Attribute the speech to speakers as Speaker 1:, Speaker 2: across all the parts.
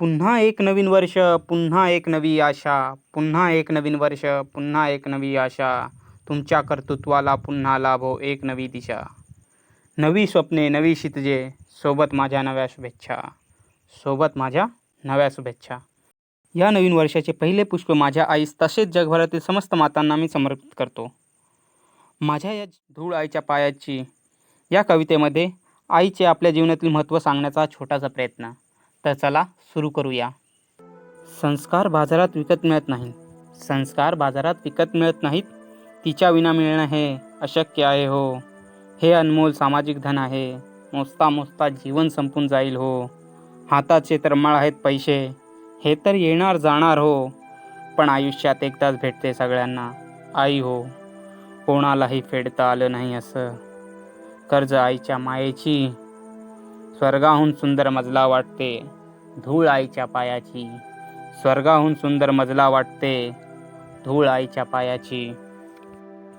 Speaker 1: पुन्हा एक नवीन वर्ष पुन्हा एक नवी आशा पुन्हा एक नवीन वर्ष पुन्हा एक नवी आशा. तुमच्या कर्तृत्वाला पुन्हा लाभो एक नवी दिशा. नवी स्वप्ने नवी शितजे सोबत माझ्या नव्या शुभेच्छा. सोबत माझ्या नव्या शुभेच्छा. या नवीन वर्षाचे पहिले पुष्प माझ्या आईस तसेच जगभरातील समस्त मातांना मी समर्पित करतो. माझ्या या धूळ आईच्या पायाची या कवितेमध्ये आईचे आपल्या जीवनातील महत्त्व सांगण्याचा छोटासा प्रयत्न. तर चला सुरू करूया. संस्कार बाजारात विकत मिळत नाही संस्कार बाजारात विकत मिळत नाहीत. तिच्या विना मिळणं हे अशक्य आहे हो. हे अनमोल सामाजिक धन आहे. मोजता मोजता जीवन संपून जाईल हो. हाताचे तर मळ आहेत पैसे. हे तर येणार जाणार हो. पण आयुष्यात एकदाच भेटते सगळ्यांना. आई हो. कोणालाही फेडता आलं नाही असं. कर्ज आईच्या मायेची स्वर्गाहून सुंदर मजला वाटते धूळ आईच्या पायाची. स्वर्गाहून सुंदर मजला वाटते धूळ आईच्या पायाची.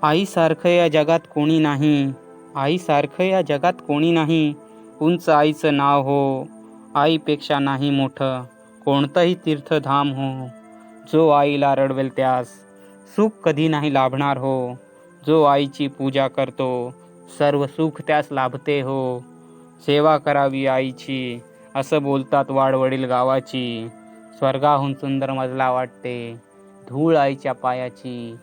Speaker 1: आईसारखं या जगात कोणी नाही. आईसारखं या जगात कोणी नाही. उंच आईचं नाव हो. आईपेक्षा नाही मोठं. कोणतंही तीर्थधाम हो. जो आईला रडवेल त्यास सुख कधी नाही लाभणार हो. जो आईची पूजा करतो सर्व सुख त्यास लाभते हो. सेवा करावी आईची असं बोलतात वाडवडील गावाची. स्वर्गाहून सुंदर मजला वाटते धूळ आईच्या पायाची.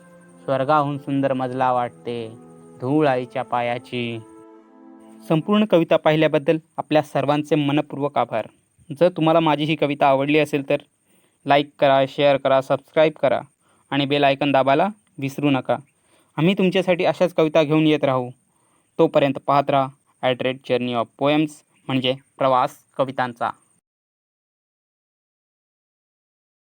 Speaker 1: स्वर्गाहून सुंदर मजला वाटते धूळ आईच्या पायाची. संपूर्ण कविता पाहिल्याबद्दल आपल्या सर्वांचे मनपूर्वक आभार. जर तुम्हाला माझी ही कविता आवडली असेल तर लाईक करा शेअर करा सबस्क्राईब करा आणि बेल आयकन दाबायला विसरू नका. आम्ही तुमच्यासाठी अशाच कविता घेऊन येत राहू. तोपर्यंत पाहत राहा. At rate journey of poems म्हणजे प्रवास कवितांचा.